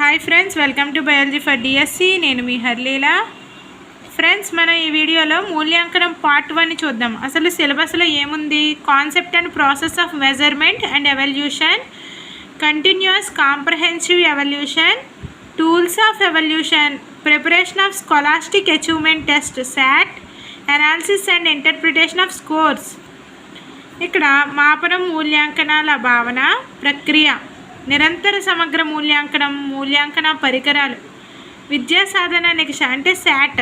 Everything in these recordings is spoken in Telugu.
Hi friends welcome to biology for DSC నేను మీ హర్లీల. ఫ్రెండ్స్ మనం ఈ వీడియోలో మూల్యాంకనం పార్ట్ వన్ చూద్దాం. అసలు సిలబస్లో ఏముంది? Concept and process of measurement and evaluation continuous comprehensive evaluation tools of evaluation preparation of scholastic achievement test SAT analysis and interpretation of scores. ఇక్కడ మాపనం మూల్యాంకనాల భావన ప్రక్రియ. నిరంతర సమగ్ర మూల్యాంకనం మూల్యాంకన పరికరాలు. విద్యా సాధన నికష అంటే శాట్.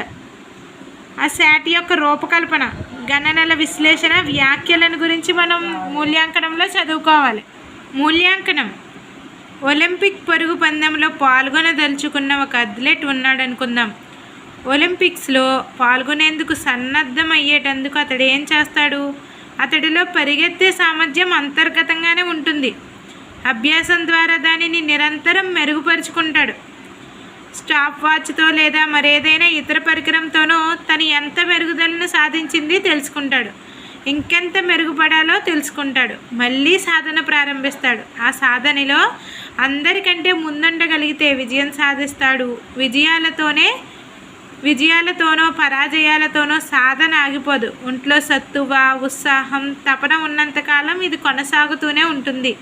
ఆ శాట్ యొక్క రూపకల్పన గణనల విశ్లేషణ వ్యాఖ్యలను గురించి మనం మూల్యాంకనంలో చదువుకోవాలి. మూల్యాంకనం. ఒలింపిక్ పరుగు పందెంలో పాల్గొనదలుచుకున్న ఒక అథ్లెట్ ఉన్నాడు అనుకుందాం ఒలింపిక్స్లో పాల్గొనేందుకు సన్నద్ధం అయ్యేటందుకు అతడు ఏం చేస్తాడు? అతడిలో పరిగెత్తే సామర్థ్యం అంతర్గతంగానే ఉంటుంది. అభ్యాసం ద్వారా దానిని నిరంతరం మెరుగుపరుచుకుంటాడు. స్టాప్ వాచ్తో లేదా మరేదైనా ఇతర పరికరంతోనో తను ఎంత మెరుగుదలను సాధించింది తెలుసుకుంటాడు. ఇంకెంత మెరుగుపడాలో తెలుసుకుంటాడు. మళ్ళీ సాధన ప్రారంభిస్తాడు. ఆ సాధనలో అందరికంటే ముందుండగలిగితే విజయం సాధిస్తాడు. విజయాలతోనే విజయాలతోనో పరాజయాలతోనో సాధన ఆగిపోదు. ఒంట్లో సత్తువ ఉత్సాహం తపన ఉన్నంతకాలం ఇది కొనసాగుతూనే ఉంటుంది.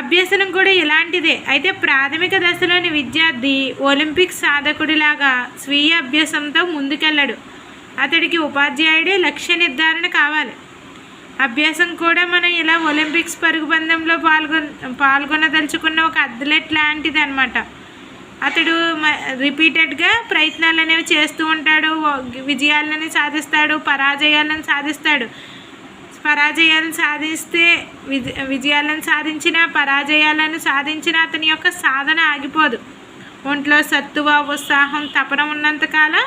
అభ్యసనం కూడా ఇలాంటిదే. అయితే ప్రాథమిక దశలోని విద్యార్థి ఒలింపిక్ సాధకుడిలాగా స్వీయ అభ్యాసంతో ముందుకెళ్ళడు. అతడికి ఉపాధ్యాయుడే లక్ష్య నిర్ధారణ కావాలి. అభ్యాసం కూడా మనం ఇలా ఒలింపిక్స్ పరుగు పందెంలో పాల్గొన పాల్గొనదలుచుకున్న ఒక అథ్లెట్ లాంటిది అనమాట అతడు రిపీటెడ్గా ప్రయత్నాలు అనేవి చేస్తూ ఉంటాడు. విజయాలని సాధిస్తాడు పరాజయాలను సాధిస్తాడు. పరాజయాలను సాధిస్తే విజయాలను సాధించిన పరాజయాలను సాధించిన అతని యొక్క సాధన ఆగిపోదు. ఒంట్లో సత్తువ ఉత్సాహం తపన ఉన్నంతకాలం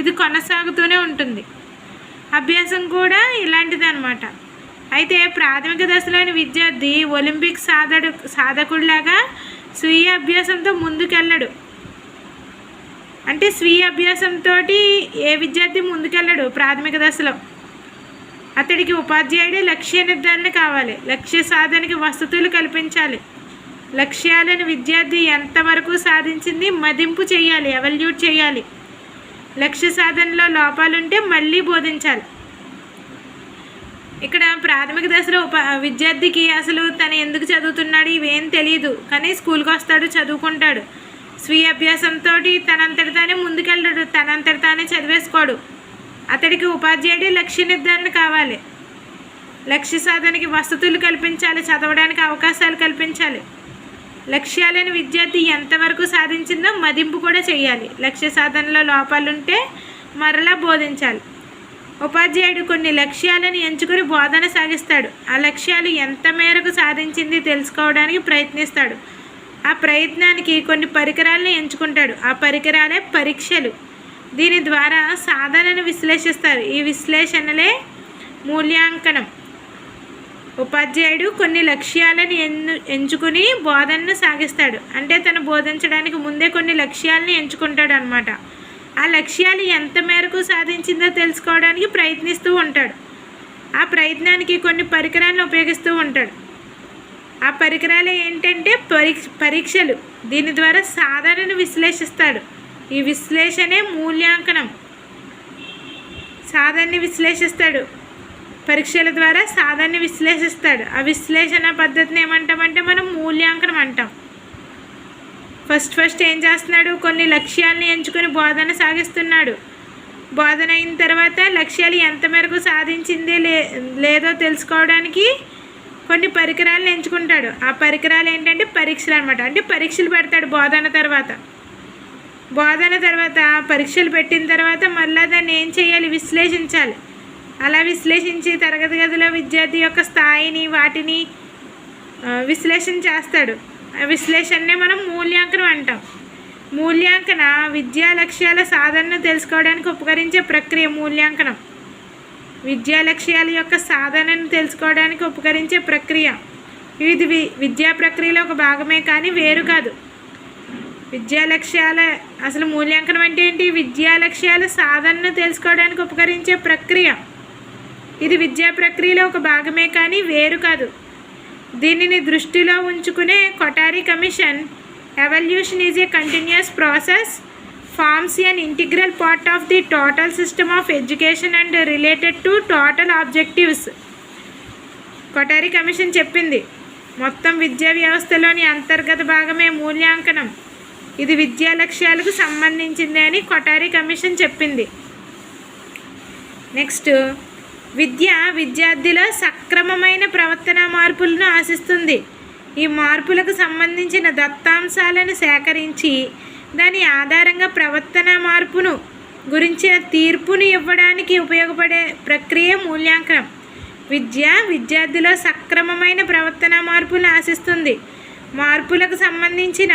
ఇది కొనసాగుతూనే ఉంటుంది. అభ్యాసం కూడా ఇలాంటిదనమాట అయితే ప్రాథమిక దశలోని విద్యార్థి ఒలింపిక్ సాధడు సాధకుడిలాగా స్వీయ అభ్యాసంతో ముందుకెళ్ళడు. అంటే స్వీయ అభ్యాసంతో ఏ విద్యార్థి ముందుకెళ్ళడు ప్రాథమిక దశలో. అతడికి ఉపాధ్యాయుడే లక్ష్య నిర్ధారణ కావాలి. లక్ష్య సాధనకి వసతులు కల్పించాలి. లక్ష్యాలను విద్యార్థి ఎంతవరకు సాధించింది మదింపు చేయాలి ఎవల్యూట్ చేయాలి. లక్ష్య సాధనలో లోపాలుంటే మళ్ళీ బోధించాలి. ఇక్కడ ప్రాథమిక దశలో ఉప విద్యార్థికి అసలు తను ఎందుకు చదువుతున్నాడు ఇవేం తెలియదు కానీ స్కూల్కి వస్తాడు చదువుకుంటాడు. స్వీయ అభ్యాసంతో తనంతటి తానే ముందుకెళ్ళాడు తనంతటి తానే చదివేసుకోడు. అతడికి ఉపాధ్యాయుడి లక్ష్య నిర్ధారణ కావాలి. లక్ష్య సాధనకి వసతులు కల్పించాలి చదవడానికి అవకాశాలు కల్పించాలి. లక్ష్యాలను విద్యార్థి ఎంతవరకు సాధించిందో మదింపు కూడా చేయాలి. లక్ష్య సాధనలో లోపాలుంటే మరలా బోధించాలి. ఉపాధ్యాయుడు కొన్ని లక్ష్యాలను ఎంచుకొని బోధన సాగిస్తాడు. ఆ లక్ష్యాలు ఎంత మేరకు సాధించింది తెలుసుకోవడానికి ప్రయత్నిస్తాడు. ఆ ప్రయత్నానికి కొన్ని పరికరాలను ఎంచుకుంటాడు. ఆ పరికరాలే పరీక్షలు. దీని ద్వారా సాధనను విశ్లేషిస్తారు. ఈ విశ్లేషణలే మూల్యాంకనం. ఉపాధ్యాయుడు కొన్ని లక్ష్యాలను ఎన్ను ఎంచుకుని బోధనను సాగిస్తాడు. అంటే తను బోధించడానికి ముందే కొన్ని లక్ష్యాలను ఎంచుకుంటాడు అనమాట ఆ లక్ష్యాలు ఎంత మేరకు సాధించిందో తెలుసుకోవడానికి ప్రయత్నిస్తూ ఉంటాడు. ఆ ప్రయత్నానికి కొన్ని పరికరాలను ఉపయోగిస్తూ ఉంటాడు. ఆ పరికరాలు ఏంటంటే పరీక్ష పరీక్షలు. దీని ద్వారా సాధనను విశ్లేషిస్తాడు. ఈ విశ్లేషణే మూల్యాంకనం. సాధాన్ని విశ్లేషిస్తాడు. పరీక్షల ద్వారా సాధాన్ని విశ్లేషిస్తాడు. ఆ విశ్లేషణ పద్ధతిని ఏమంటామంటే మనం మూల్యాంకనం అంటాం. ఫస్ట్ ఫస్ట్ ఏం చేస్తున్నాడు? కొన్ని లక్ష్యాలని ఎంచుకొని బోధన సాగిస్తున్నాడు. బోధన అయిన తర్వాత లక్ష్యాలు ఎంత మేరకు సాధించిందే లే లేదో తెలుసుకోవడానికి కొన్ని పరికరాలను ఎంచుకుంటాడు. ఆ పరికరాలు ఏంటంటే పరీక్షలు అనమాట అంటే పరీక్షలు పెడతాడు బోధన తర్వాత. బోధన తర్వాత పరీక్షలు పెట్టిన తర్వాత మళ్ళీ దాన్ని ఏం చేయాలి? విశ్లేషించాలి. అలా విశ్లేషించి తరగతి గదిలో విద్యార్థి యొక్క స్థాయిని వాటిని విశ్లేషణ చేస్తాడు. విశ్లేషణనే మనం మూల్యాంకనం అంటాం. మూల్యాంకన విద్యా లక్ష్యాల సాధనను తెలుసుకోవడానికి ఉపకరించే ప్రక్రియ మూల్యాంకనం. విద్యా లక్ష్యాల యొక్క సాధనను తెలుసుకోవడానికి ఉపకరించే ప్రక్రియ. ఇది విద్యా ప్రక్రియలో ఒక భాగమే కానీ వేరు కాదు. విద్యా లక్ష్యాల అసలు మూల్యాంకనం అంటే ఏంటి? విద్యా లక్ష్యాల సాధనను తెలుసుకోవడానికి ఉపకరించే ప్రక్రియ. ఇది విద్యా ప్రక్రియలో ఒక భాగమే కానీ వేరు కాదు. దీనిని దృష్టిలో ఉంచుకునే Kothari commission evaluation is a continuous process forms and integral part of the total system of education and related to total objectives. Kothari commission చెప్పింది మొత్తం విద్యా వ్యవస్థలోని అంతర్గత భాగమే మూల్యాంకనం. ఇది విద్యా లక్ష్యాలకు సంబంధించింది అని కొటారి కమిషన్ చెప్పింది. నెక్స్ట్ విద్య విద్యార్థిలో సక్రమమైన ప్రవర్తన మార్పులను ఆశిస్తుంది. ఈ మార్పులకు సంబంధించిన దత్తాంశాలను సేకరించి దాని ఆధారంగా ప్రవర్తన మార్పును గురించిన తీర్పును ఇవ్వడానికి ఉపయోగపడే ప్రక్రియ మూల్యాంకనం. విద్య విద్యార్థిలో సక్రమమైన ప్రవర్తన మార్పులను ఆశిస్తుంది. మార్పులకు సంబంధించిన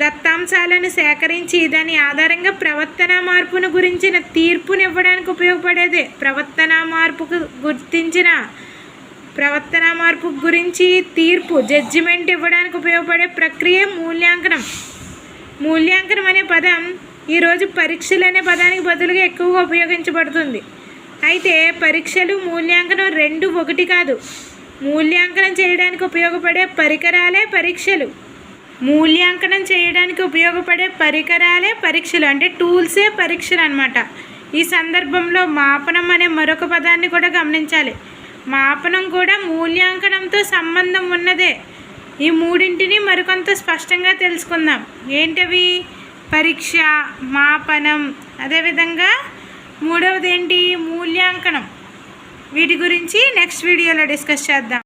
దత్తాంశాలను సేకరించి దాని ఆధారంగా ప్రవర్తన మార్పును గురించిన తీర్పునివ్వడానికి ఉపయోగపడేదే ప్రవర్తన మార్పుకు గుర్తించిన ప్రవర్తన మార్పు గురించి తీర్పు జడ్జిమెంట్ ఇవ్వడానికి ఉపయోగపడే ప్రక్రియ మూల్యాంకనం. మూల్యాంకనం అనే పదం ఈరోజు పరీక్షలు అనే పదానికి బదులుగా ఎక్కువగా ఉపయోగించబడుతుంది. అయితే పరీక్షలు మూల్యాంకనం రెండు ఒకటి కాదు. మూల్యాంకనం చేయడానికి ఉపయోగపడే పరికరాలే పరీక్షలు. మూల్యాంకనం చేయడానికి ఉపయోగపడే పరికరాలే పరీక్షలు అంటే టూల్సే పరీక్షలు అనమాట ఈ సందర్భంలో మాపనం అనే మరొక పదాన్ని కూడా గమనించాలి. మాపనం కూడా మూల్యాంకనంతో సంబంధం ఉన్నదే. ఈ మూడింటిని మరికొంత స్పష్టంగా తెలుసుకుందాం. ఏంటవి? పరీక్ష మాపనం అదేవిధంగా మూడవది ఏంటి మూల్యాంకనం. వీటి గురించి నెక్స్ట్ వీడియోలో డిస్కస్ చేద్దాం.